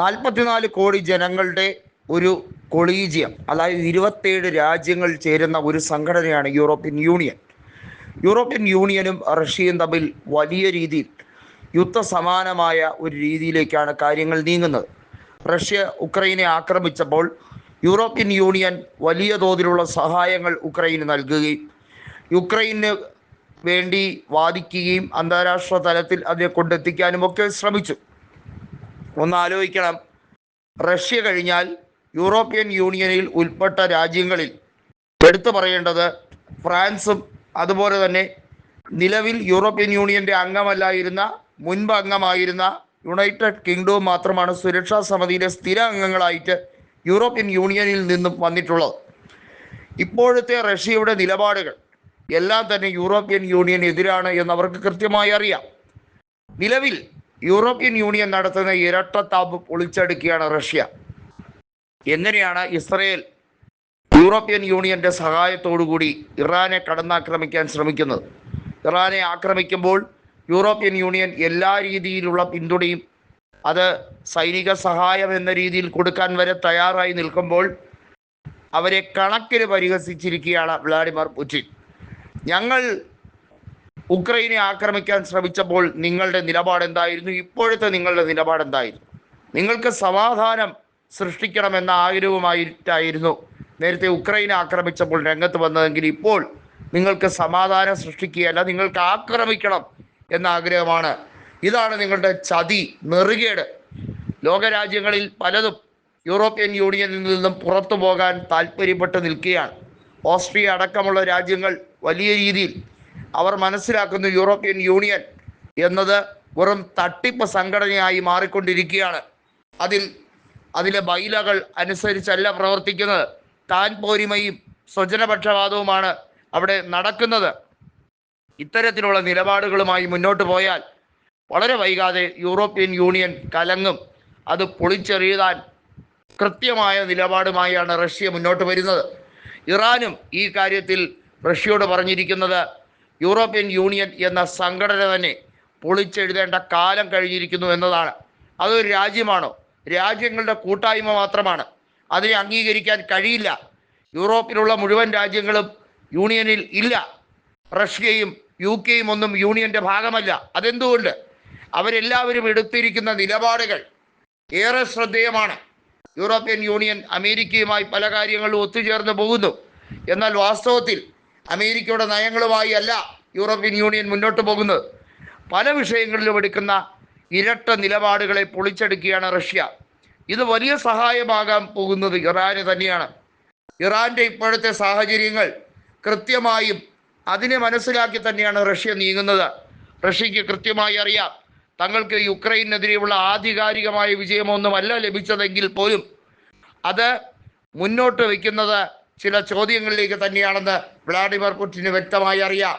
നാൽപ്പത്തിനാല് കോടി ജനങ്ങളുടെ ഒരു കൊളീജിയം അതായത് ഇരുപത്തേഴ് രാജ്യങ്ങൾ ചേരുന്ന ഒരു സംഘടനയാണ് യൂറോപ്യൻ യൂണിയൻ. യൂറോപ്യൻ യൂണിയനും റഷ്യയും തമ്മിൽ വലിയ രീതിയിൽ യുദ്ധസമാനമായ ഒരു രീതിയിലേക്കാണ് കാര്യങ്ങൾ നീങ്ങുന്നത്. റഷ്യ ഉക്രൈനെ ആക്രമിച്ചപ്പോൾ യൂറോപ്യൻ യൂണിയൻ വലിയ തോതിലുള്ള സഹായങ്ങൾ ഉക്രൈന് നൽകുകയും യുക്രൈന് വേണ്ടി വാദിക്കുകയും അന്താരാഷ്ട്ര തലത്തിൽ അതിനെ കൊണ്ടെത്തിക്കാനും ഒക്കെ ശ്രമിച്ചു. ഒന്ന് ആലോചിക്കണം റഷ്യ കഴിഞ്ഞാൽ യൂറോപ്യൻ യൂണിയനിൽ ഉൾപ്പെട്ട രാജ്യങ്ങളിൽ എടുത്തു പറയേണ്ടത് ഫ്രാൻസും അതുപോലെ തന്നെ നിലവിൽ യൂറോപ്യൻ യൂണിയന്റെ അംഗമല്ലായിരുന്ന മുൻപ് അംഗമായിരുന്ന യുണൈറ്റഡ് കിങ്ഡവും മാത്രമാണ് സുരക്ഷാ സമിതിയിലെ സ്ഥിര അംഗങ്ങളായിട്ട് യൂറോപ്യൻ യൂണിയനിൽ നിന്നും വന്നിട്ടുള്ളത്. ഇപ്പോഴത്തെ റഷ്യയുടെ നിലപാടുകൾ എല്ലാം തന്നെ യൂറോപ്യൻ യൂണിയൻ എതിരാണ് എന്ന് അവർക്ക് കൃത്യമായി അറിയാം. നിലവിൽ യൂറോപ്യൻ യൂണിയൻ നടത്തുന്ന ഇരട്ട ഇരട്ടത്താപ്പ് പൊളിച്ചെടുക്കുകയാണ് റഷ്യ. എങ്ങനെയാണ് ഇസ്രയേൽ യൂറോപ്യൻ യൂണിയന്റെ സഹായത്തോടുകൂടി ഇറാനെ കടന്നാക്രമിക്കാൻ ശ്രമിക്കുന്നത്? ഇറാനെ ആക്രമിക്കുമ്പോൾ യൂറോപ്യൻ യൂണിയൻ എല്ലാ രീതിയിലുള്ള പിന്തുണയും അത് സൈനിക സഹായം എന്ന രീതിയിൽ കൊടുക്കാൻ വരെ തയ്യാറായി നിൽക്കുമ്പോൾ അവരെ കണക്കിന് പരിഹസിച്ചിരിക്കുകയാണ് വ്ളാഡിമിർ പുടിൻ. ഞങ്ങൾ ഉക്രൈനെ ആക്രമിക്കാൻ ശ്രമിച്ചപ്പോൾ നിങ്ങളുടെ നിലപാട് എന്തായിരുന്നു? ഇപ്പോഴത്തെ നിങ്ങളുടെ നിലപാട് എന്തായിരുന്നു? നിങ്ങൾക്ക് സമാധാനം സൃഷ്ടിക്കണമെന്ന ആഗ്രഹവുമായിട്ടായിരുന്നു നേരത്തെ ഉക്രൈനെ ആക്രമിച്ചപ്പോൾ രംഗത്ത് വന്നതെങ്കിൽ ഇപ്പോൾ നിങ്ങൾക്ക് സമാധാനം സൃഷ്ടിക്കുകയല്ല നിങ്ങൾക്ക് ആക്രമിക്കണം എന്ന ആഗ്രഹമാണ്. ഇതാണ് നിങ്ങളുടെ ചതി നെറുകേട്. ലോകരാജ്യങ്ങളിൽ പലതും യൂറോപ്യൻ യൂണിയനിൽ നിന്നും പുറത്തു പോകാൻ താല്പര്യപ്പെട്ട് നിൽക്കുകയാണ്. ഓസ്ട്രിയ അടക്കമുള്ള രാജ്യങ്ങൾ വലിയ രീതിയിൽ അവർ മനസ്സിലാക്കുന്നു യൂറോപ്യൻ യൂണിയൻ എന്നത് വെറും തട്ടിപ്പ് സംഘടനയായി മാറിക്കൊണ്ടിരിക്കുകയാണ്. അതിൽ അതിലെ ബൈലകൾ അനുസരിച്ചല്ല പ്രവർത്തിക്കുന്നത്. താൻ പോരിമയും സ്വജനപക്ഷപാതവുമാണ് അവിടെ നടക്കുന്നത്. ഇത്തരത്തിലുള്ള നിലപാടുകളുമായി മുന്നോട്ട് പോയാൽ വളരെ വൈകാതെ യൂറോപ്യൻ യൂണിയൻ കലങ്ങും. അത് പൊളിച്ചെറിയാൻ കൃത്യമായ നിലപാടുമായാണ് റഷ്യ മുന്നോട്ട് വരുന്നത്. ഇറാനും ഈ കാര്യത്തിൽ റഷ്യയോട് പറഞ്ഞിരിക്കുന്നത് യൂറോപ്യൻ യൂണിയൻ എന്ന സംഘടന തന്നെ പൊളിച്ചെഴുതേണ്ട കാലം കഴിഞ്ഞിരിക്കുന്നു എന്നതാണ്. അതൊരു രാജ്യമാണോ? രാജ്യങ്ങളുടെ കൂട്ടായ്മ മാത്രമാണ്. അതിനെ അംഗീകരിക്കാൻ കഴിയില്ല. യൂറോപ്പിലുള്ള മുഴുവൻ രാജ്യങ്ങളും യൂണിയനിൽ ഇല്ല. റഷ്യയും യു കെയും ഒന്നും യൂണിയന്റെ ഭാഗമല്ല. അതെന്തുകൊണ്ട്? അവരെല്ലാവരും എടുത്തിരിക്കുന്ന നിലപാടുകൾ ഏറെ ശ്രദ്ധേയമാണ്. യൂറോപ്യൻ യൂണിയൻ അമേരിക്കയുമായി പല കാര്യങ്ങളും ഒത്തുചേർന്ന് പോകുന്നു. എന്നാൽ വാസ്തവത്തിൽ അമേരിക്കയുടെ നയങ്ങളുമായി അല്ല യൂറോപ്യൻ യൂണിയൻ മുന്നോട്ട് പോകുന്നത്. പല വിഷയങ്ങളിലും എടുക്കുന്ന ഇരട്ട നിലപാടുകളെ പൊളിച്ചെടുക്കുകയാണ് റഷ്യ. ഇത് വലിയ സഹായമാകാൻ പോകുന്നത് ഇറാന് തന്നെയാണ്. ഇറാന്റെ ഇപ്പോഴത്തെ സാഹചര്യങ്ങൾ കൃത്യമായും അതിനെ മനസ്സിലാക്കി തന്നെയാണ് റഷ്യ നീങ്ങുന്നത്. റഷ്യക്ക് കൃത്യമായി അറിയാം തങ്ങൾക്ക് യുക്രൈനെതിരെയുള്ള ആധികാരികമായ വിജയമൊന്നുമല്ല ലഭിച്ചതെങ്കിൽ പോലും അത് മുന്നോട്ട് വയ്ക്കുന്നത് ചില ചോദ്യങ്ങളിലേക്ക് തന്നെയാണെന്ന് വ്ളാഡിമിർ പുടിന് വ്യക്തമായി അറിയാം.